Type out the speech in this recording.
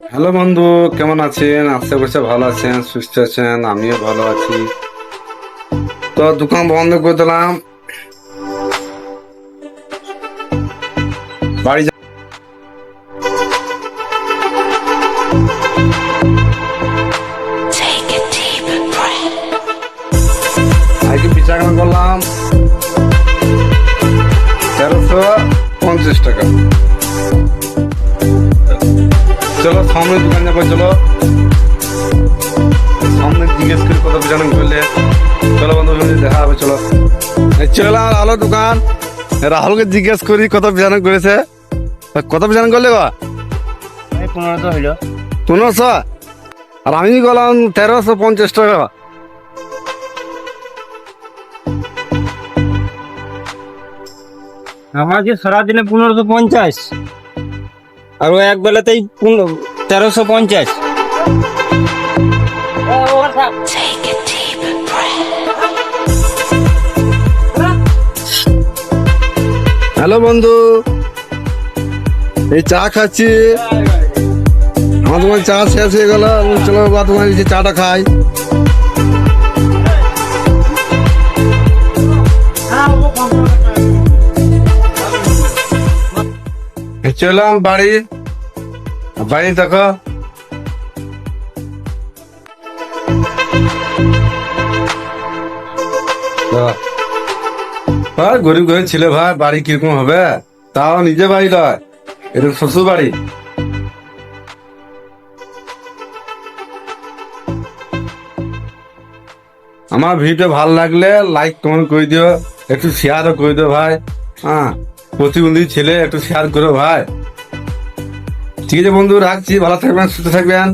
Hello বন্ধু কেমন আছেন? আশা করছি ভালো আছেন সুস্থ আছেন আমিও ভালো আছি। তো দোকান বন্ধ করে দিলাম। বাড়ি. আজকে করলাম। তেরোশো পঞ্চাশ টাকা। চলো সামনে দোকান যাব চলো। সামনে জিজ্ঞেস করি কত পিছানো করলে চলো বন্ধু দেখা হবে চলো। চলো আর আলো দোকান। রাহুলকে জিজ্ঞেস করি কত পিছানো করেছে। কত পিছানো করলে গো? পনেরোশো হইল। পনেরোশো? আর আমি গেলাম তেরোশো পঞ্চাশ টাকা। আমার যে সারাদিনে পনেরোশো পঞ্চাশ? আর ও এক বেলাতেই তেরোশো পঞ্চাশ. হ্যালো বন্ধু। এই চা খাচ্ছি। আমার তোমার চা শেষ হয়ে গেল। চলো বা তোমার চাটা খাই। এই চললাম বাড়ি। বাড়ি দেখো। ভাই, গরিব ঘরের ছেলে ভাই, বাড়ি কীরকম হবে? তাও নিজে বাড়ি নয় এটা শ্বশুর বাড়ি। আমার ভিডিও ভালো লাগলে লাইক কমেন্ট করে দিও, একটু শেয়ারও করে দিও ভাই। হ্যাঁ। প্রতিবন্ধী ছেলে একটু শেয়ার করো ভাই। ঠিক আছে বন্ধু রাখছি ভালো থাকবেন সুস্থ থাকবেন।